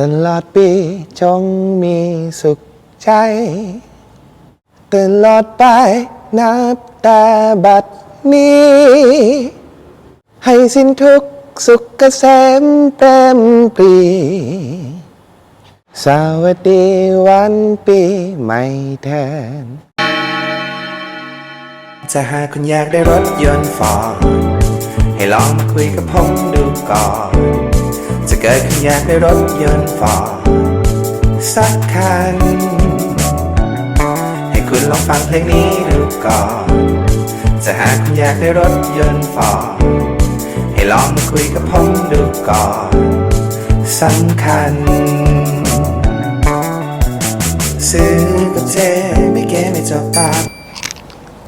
ตลอดปีจงมีสุขใจ ตลอดไปนับแต่บัดนี้ ให้สิ้นทุกข์สุขเกษมเต็มปรีสวัสดีวันปีใหม่แทน จะหากคุณอยากได้รถยนต์ฟอร์ดให้ลองมาคุยกับผมดูก่อน จะเกิดคุณอยากได้รถยนต์ฟอร์ดสักคัน ให้คุณลองฟังเพลงนี้ดูก่อน จะหากคุณอยากได้รถยนต์ฟอร์ดให้ลองมาคุยกับผมดูก่อนสำคัญ ซื้อกับเจไม่เก๋ไม่จบปาก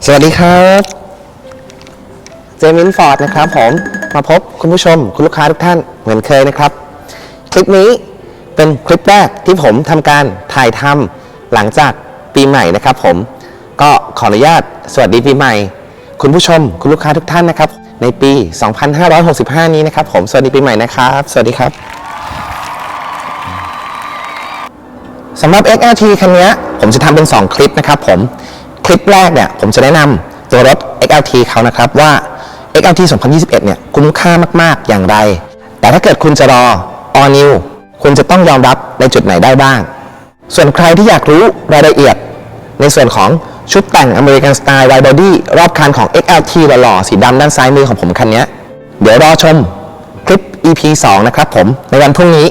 สวัสดีครับ เจมินฟอร์ดนะครับผมมาพบคุณผู้ชมคุณลูกค้าทุกท่านเหมือนเคยนะครับ คลิปนี้เป็นคลิปแรกที่ผมทำการถ่ายทำหลังจากปีใหม่นะครับ ผมก็ขออนุญาตสวัสดีปีใหม่ คุณผู้ชม คุณลูกค้าทุกท่านนะครับ ในปี 2565 นี้นะครับ ผมสวัสดีปีใหม่นะครับ สวัสดีครับสำหรับ XLT คันนี้ผมจะทำเป็น 2 คลิปนะครับ ผมคลิปแรกเนี่ยผมจะแนะนำตัวรถ XLT เขานะครับว่า XLT 2021 เนี่ยคุ้มค่ามากๆอย่างไร แต่ถ้าเกิดคุณจะรอ All New คุณจะต้องยอมรับในจุดไหนได้บ้าง ส่วนใครที่อยากรู้รายละเอียด ในส่วนของชุดแต่ง American Style Wide Body รอบคันของ XLT หล่อๆสีดำด้านซ้ายมือของผมคันนี้ เดี๋ยวรอชมคลิป EP 2 นะครับผมในวันพรุ่งนี้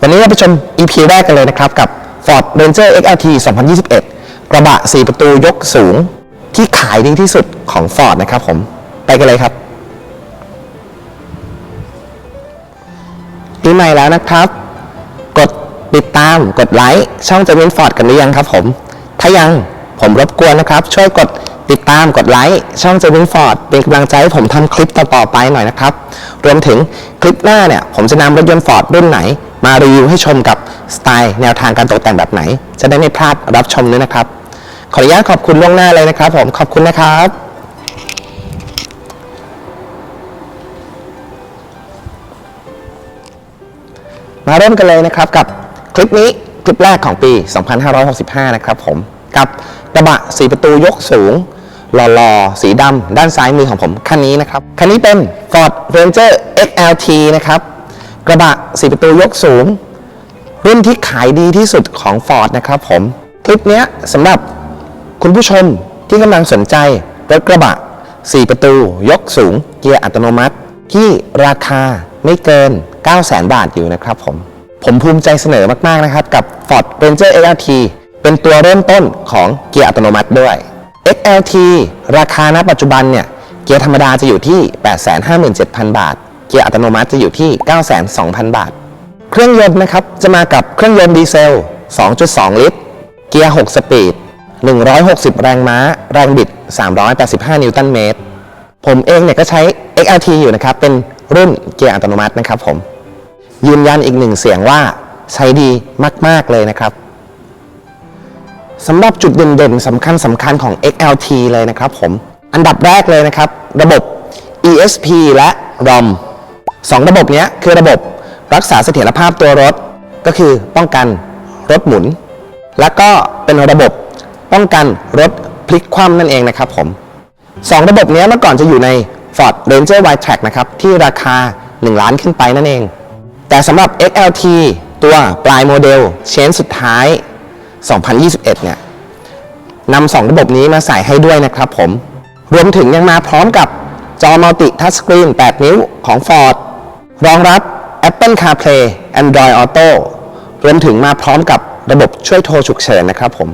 วันนี้เราไปชม EP แรกกันเลยนะครับ กับ Ford Ranger XLT 2021 กระบะ 4 ประตูยกสูงที่ขายดีที่สุดของ Ford นะครับผม ไปกันเลยครับปีใหม่แล้วนะครับ กดติดตามกดไลค์ช่องเจมินฟอร์ดกันหรือยังครับผม ถ้ายังผมรบกวนนะครับ ช่วยกดติดตามกดไลค์ช่องเจมินฟอร์ดเป็นกำลังใจให้ผมทำคลิปต่อๆไปหน่อยนะครับ รวมถึงคลิปหน้าเนี่ย ผมจะนำรถยนต์ฟอร์ดรุ่นไหน มารีวิวให้ชมกับสไตล์แนวทางการตกแต่งแบบไหน จะได้ไม่พลาดรับชมด้วยนะครับ ขออนุญาตขอบคุณล่วงหน้าเลยนะครับ ผมขอบคุณนะครับ มาเริ่มกันเลยนะครับกับคลิปนี้คลิปแรกของปี 2565 นะครับผม กับกระบะ4ประตูยกสูงหล่อๆ สีดำด้านซ้ายมือของผมคันนี้นะครับ คันนี้เป็น Ford Ranger XLT นะครับ กระบะ4ประตูยกสูง รุ่นที่ขายดีที่สุดของ Ford นะครับผม คลิปนี้สำหรับคุณผู้ชมที่กำลังสนใจรถกระบะ 4 ประตูยกสูง เกียร์อัตโนมัติ ที่ราคา ไม่เกิน 900,000บาทอยู่นะครับผม ผมภูมิใจเสนอมาก ๆ นะครับ กับ Ford Ranger XLT เป็นตัวเริ่มต้นของเกียร์อัตโนมัติด้วย XLT ราคาณปัจจุบันเนี่ย เกียร์ธรรมดาจะอยู่ที่ 857,000 บาท เกียร์อัตโนมัติจะอยู่ที่ 902,000 บาท เครื่องยนต์นะครับจะมากับเครื่องยนต์ดีเซล 2.2 ลิตร เกียร์ 6 สปีด 160 แรงม้า แรงบิด 385 นิวตันเมตร ผมเองเนี่ยก็ใช้ XLT อยู่นะครับ เป็น รุ่นเกียร์อัตโนมัตินะครับผม ยืนยันอีกหนึ่งเสียงว่าใช้ดีมาก ๆ เลยนะครับสำหรับจุดเด่นๆสำคัญสำคัญของ XLT เลยนะครับผม อันดับแรกเลยนะครับ ระบบ ESP และ ROM สองระบบเนี้ยคือระบบรักษาเสถียรภาพตัวรถ ก็คือป้องกันรถหมุน แล้วก็เป็นระบบป้องกันรถพลิกคว่ำนั่นเองนะครับผมสองระบบเนี้ยเมื่อก่อนจะอยู่ใน Ford Ranger Wide Track นะครับที่ราคา 1 ล้านขึ้นไปนั่นเอง แต่สำหรับ XLT ตัวปลายโมเดลเชนสุดท้าย 2021 เนี่ยนำสองระบบนี้มาใส่ให้ด้วยนะครับผม รวมถึงยังมาพร้อมกับจอมัลติทัชสกรีน 8 นิ้วของ Ford รองรับ Apple CarPlay Android Auto รวมถึงมาพร้อมกับระบบช่วยโทรฉุกเฉินนะครับผม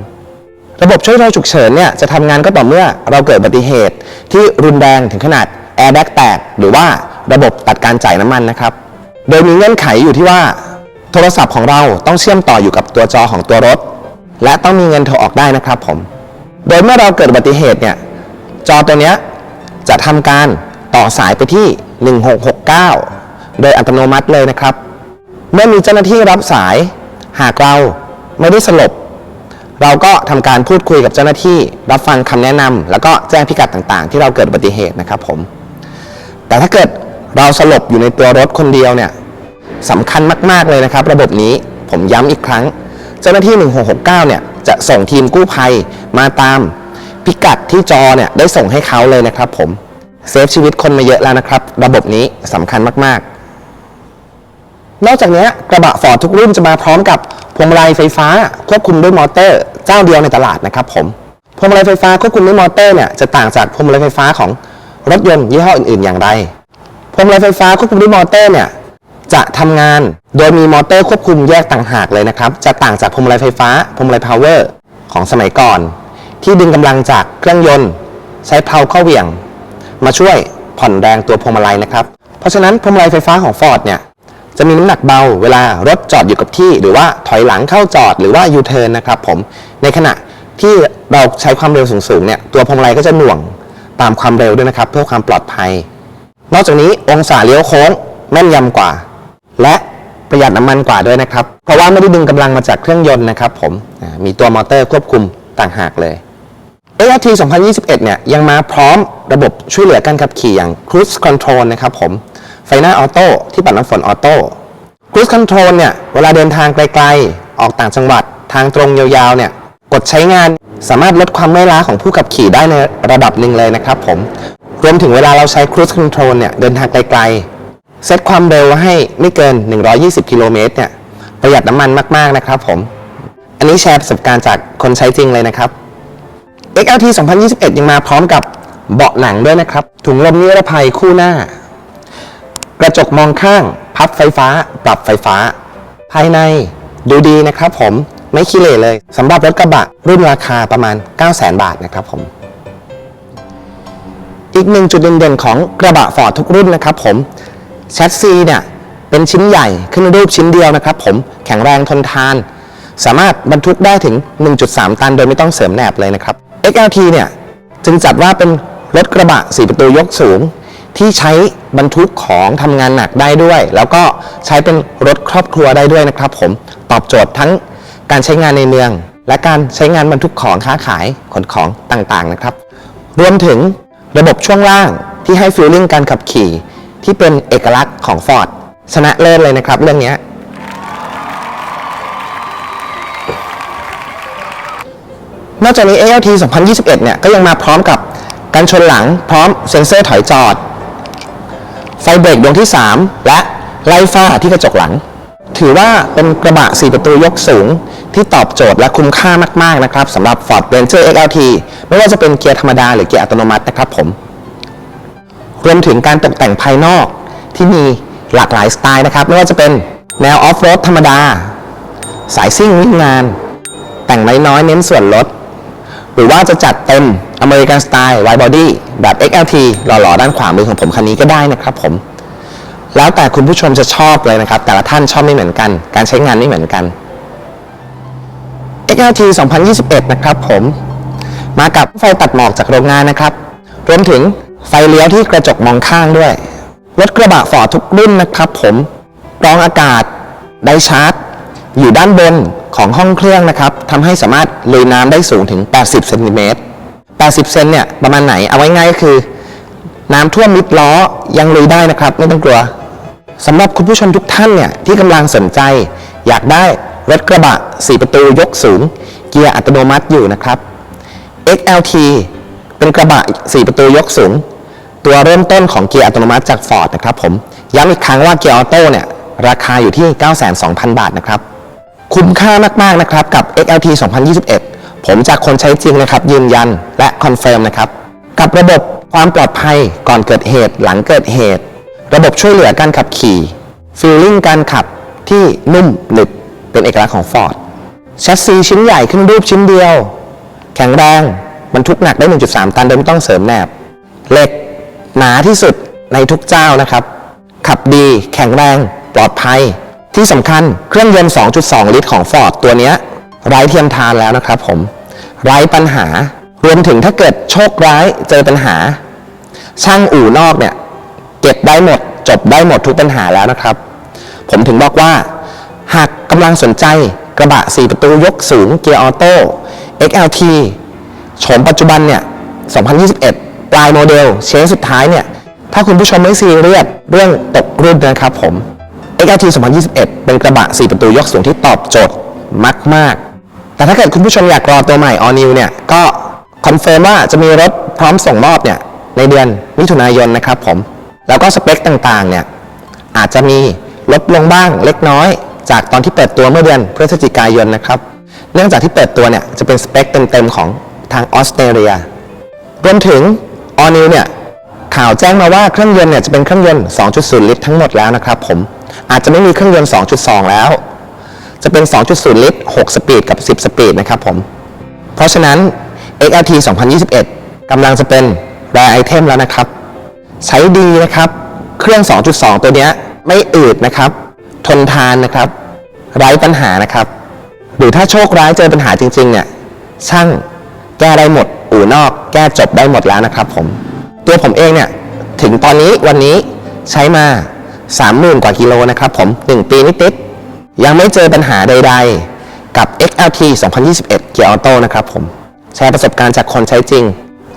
ระบบช่วยโทรฉุกเฉินเนี่ยจะทำงานก็ต่อเมื่อเราเกิดอุบัติเหตุที่รุนแรงถึงขนาด แอร์แบ็กแตกหรือว่าระบบตัดการจ่ายน้ำมันนะครับ โดยมีเงื่อนไขอยู่ที่ว่า โทรศัพท์ของเราต้องเชื่อมต่ออยู่กับตัวจอของตัวรถ และต้องมีเงินโทรออกได้นะครับผม โดยเมื่อเราเกิดอุบัติเหตุเนี่ยจอตัวนี้จะทำการต่อสายไปที่ 1669 โดยอัตโนมัติเลยนะครับ เมื่อมีเจ้าหน้าที่รับสาย หากเราไม่ได้สลบ เราก็ทำการพูดคุยกับเจ้าหน้าที่ รับฟังคำแนะนำแล้วก็แจ้งพิกัดต่างๆ ที่เราเกิดอุบัติเหตุนะครับผม แต่ถ้าเกิดเราสลบอยู่ในตัวรถคนเดียวเนี่ยสำคัญมาก ๆ เลยนะครับ ระบบนี้ผมย้ำอีกครั้ง เจ้าหน้าที่ 1669 เนี่ยจะส่งทีมกู้ภัยมาตามพิกัดที่จอเนี่ยได้ส่งให้เขาเลยนะครับผมเซฟชีวิตคนมาเยอะแล้วนะครับ ระบบนี้สำคัญมากๆ นอกจากนี้กระบะฟอร์ดทุกรุ่นจะมาพร้อมกับพวงมาลัยไฟฟ้าควบคุมด้วยมอเตอร์ เจ้าเดียวในตลาดนะครับผมพวงมาลัยไฟฟ้าควบคุมด้วยมอเตอร์เนี่ยจะต่างจากพวงมาลัยไฟฟ้าของ รถยนต์ยี่ห้ออื่นๆ อย่างไรพวงมาลัยไฟฟ้าควบคุมด้วยมอเตอร์เนี่ยจะทำงานโดยมีมอเตอร์ควบคุมแยกต่างหากเลยนะครับ จะต่างจากพวงมาลัยไฟฟ้าพวงมาลัยพาวเวอร์ของสมัยก่อน ที่ดึงกำลังจากเครื่องยนต์ ใช้เพลาเข้าเหวี่ยง มาช่วยผ่อนแรงตัวพวงมาลัยนะครับ เพราะฉะนั้นพวงมาลัยไฟฟ้าของ Ford เนี่ยจะมีน้ำหนักเบาเวลารถจอดอยู่กับที่ หรือว่าถอยหลังเข้าจอดหรือว่ายูเทิร์นนะครับผมในขณะที่เราใช้ความเร็วสูงๆเนี่ยตัวพวงมาลัยก็จะหน่วง ตามความเร็วด้วยนะครับ เพื่อความปลอดภัย นอกจากนี้องศาเลี้ยวโค้งแม่นยำกว่า และประหยัดน้ำมันกว่าด้วยนะครับ เพราะว่าไม่ได้ดึงกำลังมาจากเครื่องยนต์นะครับผมมีตัวมอเตอร์ควบคุมต่างหากเลย ART 2021 เนี่ยยังมาพร้อมระบบช่วยเหลือการขับขี่อย่าง Cruise Control นะครับผม ไฟหน้าออโต้ที่ปัดน้ำฝนออโต้ Cruise Control เนี่ยเวลาเดินทางไกลๆ ออกต่างจังหวัดทางตรงยาวๆ เนี่ยกดใช้งาน สามารถลดความเมื่อยล้าของผู้ขับขี่ได้ในระดับหนึ่งเลยนะครับผม รวมถึงเวลาเราใช้ Cruise Control เนี่ยเดินทางไกลๆ เซตความเร็วให้ไม่เกิน 120 กิโลเมตรเนี่ยประหยัดน้ำมันมากๆนะครับผม อันนี้แชร์ประสบการณ์จากคนใช้จริงเลยนะครับ XLT 2021 ยังมาพร้อมกับเบาะหนังด้วยนะครับ ถุงลมนิรภัยคู่หน้า กระจกมองข้าง พับไฟฟ้า ปรับไฟฟ้า ภายในดูดีนะครับผม ไม่ขี้เหร่เลยสำหรับรถกระบะรุ่นราคาประมาณ900,000 บาทนะครับผม อีกหนึ่งจุดเด่นๆของกระบะฟอร์ดทุกรุ่นนะครับผมแชสซีเนี่ยเป็นชิ้นใหญ่ขึ้นรูปชิ้นเดียวนะครับผมแข็งแรงทนทาน สามารถบรรทุกได้ถึง 1.3 ตันโดยไม่ต้องเสริมแหนบเลยนะครับ XLT เนี่ยจึงจัดว่าเป็นรถกระบะ4ประตูยกสูง ที่ใช้บรรทุกของทำงานหนักได้ด้วย แล้วก็ใช้เป็นรถครอบครัวได้ด้วยนะครับ ผมตอบโจทย์ทั้ง การใช้งานในเมือง และการใช้งานบรรทุกของค้าขายขนของต่างๆนะครับ รวมถึงระบบช่วงล่างที่ให้ฟีลลิ่งการขับขี่ ที่เป็นเอกลักษณ์ของ Ford ชนะเลิศเลยนะครับเรื่องนี้นอกจากนี้ ALT 2021 เนี่ยก็ยังมาพร้อมกับการชนหลังพร้อมเซ็นเซอร์ถอยจอด ไฟเบรกดวงที่ 3 และไล่ฟ้าที่กระจกหลัง ถือว่าเป็นกระบะ 4 ประตูยกสูง ที่ตอบโจทย์และคุ้มค่ามากๆนะครับสำหรับ Ford Ranger XLT ไม่ว่าจะเป็นเกียร์ธรรมดาหรือเกียร์อัตโนมัตินะครับผมรวมถึงการตกแต่งภายนอกที่มีหลากหลายสไตล์นะครับ ไม่ว่าจะเป็นแนวออฟโรดธรรมดา สายซิ่งวิ่งงาน แต่งน้อยๆเน้นส่วนลด หรือว่าจะจัดเต็มอเมริกันสไตล์ไวบอดี้แบบ XLT หล่อๆ ด้านขวามือของผมคันนี้ก็ได้นะครับผม แล้วแต่คุณผู้ชมจะชอบเลยนะครับ แต่ละท่านชอบไม่เหมือนกัน การใช้งานไม่เหมือนกัน XLT 2021 นะครับผม มากับไฟตัดหมอกจากโรงงานนะครับ รวมถึงไฟเลี้ยวที่กระจกมองข้างด้วย รถกระบะฟอร์ดทุกรุ่นนะครับผมกรองอากาศได้ชาร์จ อยู่ด้านบนของห้องเครื่องนะครับทำให้สามารถลุยน้ำได้สูงถึง 80 เซนติเมตร 80 เซนเนี่ยประมาณไหน เอาไว้ง่ายก็คือ น้ำท่วมมิดล้อยังลุยได้นะครับ ไม่ต้องกลัวสำหรับคุณผู้ชมทุกท่านเนี่ยที่กำลังสนใจ อยากได้ รถกระบะ 4 ประตูยกสูง เกียร์อัตโนมัติอยู่นะครับ XLT เป็นกระบะ 4 ประตูยกสูง ตัวเริ่มต้นของเกียร์อัตโนมัติจาก Ford นะครับผม ย้ำอีกครั้งว่าเกียร์ออโต้เนี่ย ราคาอยู่ที่ 92,000 บาทนะครับ คุ้มค่ามาก ๆ นะครับ กับ XLT 2021 ผมจากคนใช้จริงนะครับ ยืนยันและคอนเฟิร์มนะครับ กับระบบความปลอดภัยก่อนเกิดเหตุหลังเกิดเหตุ ระบบช่วยเหลือการขับขี่ฟีลลิ่งการขับที่นุ่มหนึบ เป็นเอกลักษณ์ของ Ford แชสซีชิ้นใหญ่ขึ้นรูปชิ้นเดียว แข็งแรงบรรทุกหนักได้ 1.3 ตันโดยไม่ต้องเสริมแหนบเหล็กหนาที่สุดในทุกเจ้านะครับ ขับดีแข็งแรง ปลอดภัย ที่สำคัญเครื่องยนต์ 2.2 ลิตรของ Ford ตัวนี้ไร้เทียมทานแล้วนะครับผม ไร้ปัญหารวมถึงถ้าเกิดโชคร้ายเจอปัญหา ช่างอู่นอกเนี่ย เก็บได้หมด จบได้หมดทุกปัญหาแล้วนะครับ ผมถึงบอกว่า หากำลังสนใจกระบะ 4 ประตูยกสูงเกียร์ออโต้ XLT โฉมปัจจุบันเนี่ย 2021 ปลายโมเดลเชนสุดท้ายเนี่ย ถ้าคุณผู้ชมไม่ซีเรียสเรื่องตกรุ่นนะครับผม XLT 2021 เป็นกระบะ 4 ประตูยกสูงที่ตอบโจทย์มาก ๆ แต่ถ้าเกิดคุณผู้ชมอยากรอตัวใหม่ All New เนี่ย ก็คอนเฟิร์มว่าจะมีรถพร้อมส่งมอบเนี่ยในเดือนมิถุนายนนะครับผม แล้วก็สเปคต่าง ๆ เนี่ยอาจจะมีลดลงบ้างเล็กน้อย จากตอนที่เปิดตัวเมื่อเดือนพฤศจิกายนนะครับ เนื่องจากที่เปิดตัวเนี่ยจะเป็นสเปคเต็มๆของทางออสเตรเลียรวมถึง All New เนี่ยข่าวแจ้งมาว่าเครื่องยนต์เนี่ยจะเป็นเครื่องยนต์ 2.0 ลิตรทั้งหมดแล้วนะครับผม อาจจะไม่มีเครื่องยนต์ 2.2 แล้ว จะเป็น 2.0 ลิตร 6 สปีดกับ 10 สปีดนะครับผม เพราะฉะนั้น XLT 2021กำลังจะเป็นแรไอเทมแล้วนะครับ ใช้ดีนะครับ เครื่อง 2.2 ตัวเนี้ยไม่อืดนะครับ ทนทานนะครับ ไร้ปัญหานะครับ หรือถ้าโชคร้ายเจอปัญหาจริงๆเนี่ยช่างแก้ได้หมด อู่นอกแก้จบได้หมดแล้วนะครับผมตัวผมเองเนี่ยถึงตอนนี้วันนี้ใช้มา30,000กว่ากิโลนะครับผม 1 ปีนิดๆยังไม่เจอปัญหาใดๆ กับ XLT 2021 เกียร์ออโต้นะครับผมแชร์ประสบการณ์จากคนใช้จริง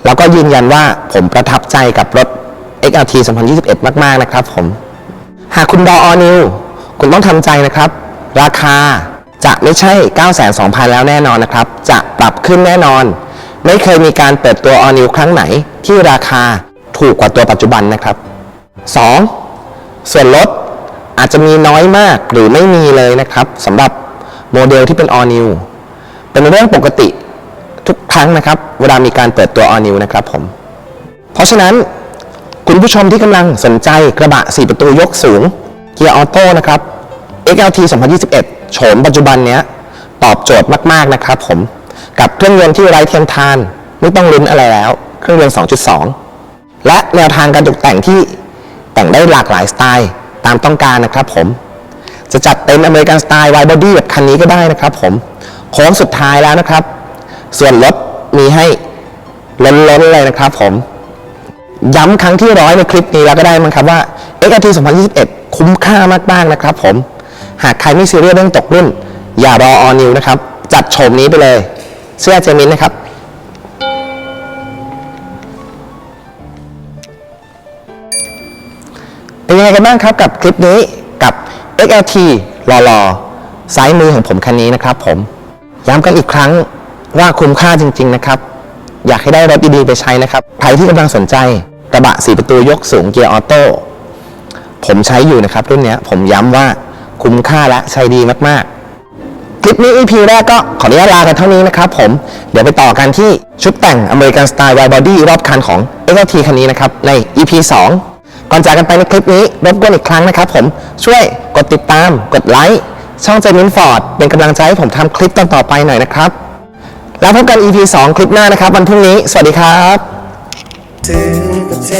แล้วก็ยืนยันว่าผมประทับใจกับรถ XLT 2021 มาก ๆ นะครับผม หากคุณดออนิว คุณต้องทำใจนะครับ ราคาจะไม่ใช่9,200,000 แล้วแน่นอนนะครับ จะปรับขึ้นแน่นอน ไม่เคยมีการเปิดตัวออนิวครั้งไหน ที่ราคาถูกกว่าตัวปัจจุบันนะครับ 2. ส่วนลดอาจจะมีน้อยมากหรือไม่มีเลยนะครับสำหรับโมเดลที่เป็น All New เป็นเรื่องปกติทุกครั้งนะครับ เวลามีการเปิดตัว All New นะครับผม เพราะฉะนั้นคุณผู้ชมที่กำลังสนใจกระบะ 4 ประตูยกสูงเกียร์ออโต้นะครับ XLT 2021 โฉมปัจจุบันเนี้ยตอบโจทย์มากๆนะครับผม กับเครื่องยนต์ที่ไร้เทียมทาน ไม่ต้องลุ้นอะไรแล้ว เครื่องยนต์ 2.2 และแนวทางการตกแต่งที่แต่งได้หลากหลายสไตล์ตามต้องการนะครับผม จะจัดเต็มอเมริกันสไตล์ไวบอดี้แบบคันนี้ก็ได้นะครับผม โค้งสุดท้ายแล้วนะครับ ส่วนลดมีให้ล้นๆเลยนะครับผม ย้ำครั้งที่ร้อยในคลิปนี้แล้วก็ได้มั้งครับว่า XRT 2021 คุ้มค่ามากๆนะครับผม หากใครไม่ซีเรียสเรื่องตกรุ่น อย่ารอออนิวนะครับ จัดโฉมนี้ไปเลย เสื้อเจมินนะครับ เป็นยังไงกันบ้างครับกับคลิปนี้กับ XLT รอรอซ้ายมือของผมคันนี้นะครับผม ย้ำกันอีกครั้งว่าคุ้มค่าจริง ๆ นะครับ อยากให้ได้รถดีๆไปใช้นะครับใครที่กำลังสนใจกระบะ4ประตูยกสูงเกียร์ออโต้ผมใช้อยู่นะครับรุ่นนี้ผมย้ำว่า คุ้มค่าและใช้ดีมากๆ คลิปนี้ EP แรกก็ขออนุญาตลากันเท่านี้นะครับผม เดี๋ยวไปต่อกันที่ชุดแต่งอเมริกันสไตล์ไวบอดี้รอบคันของ XLT คันนี้นะครับ ใน EP 2 ก่อนจากกันไปในคลิปนี้รบกวนอีกครั้งนะครับผมช่วยกดติดตาม กดไลค์ช่องเจมินฟอร์ดเป็นกำลังใจให้ผมทำคลิปต่อๆไปหน่อยนะครับ แล้วพบกัน EP 2 คลิปหน้านะครับ วันพรุ่งนี้ สวัสดีครับซื้อกับเจ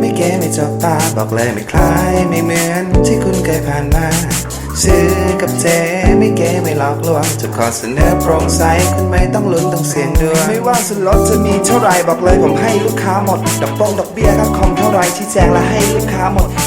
ไม่เก๋ไม่จบตาบอกเลยไม่คล้ายไม่เหมือนที่คุณเคยผ่านมา ซื้อกับเจไม่เก๋ไม่หลอกลวงจะขอเสนอโปร่งใสคุณไม่ต้องลุ้นต้องเสี่ยงดวยไม่ว่าส่วนลดจะมีเท่าไหรบอกเลยผมให้ลูกค้าหมดดอกปงดอกเบี้ยค่าคอมเท่าไรชี้แจงและให้ลูกค้าหมด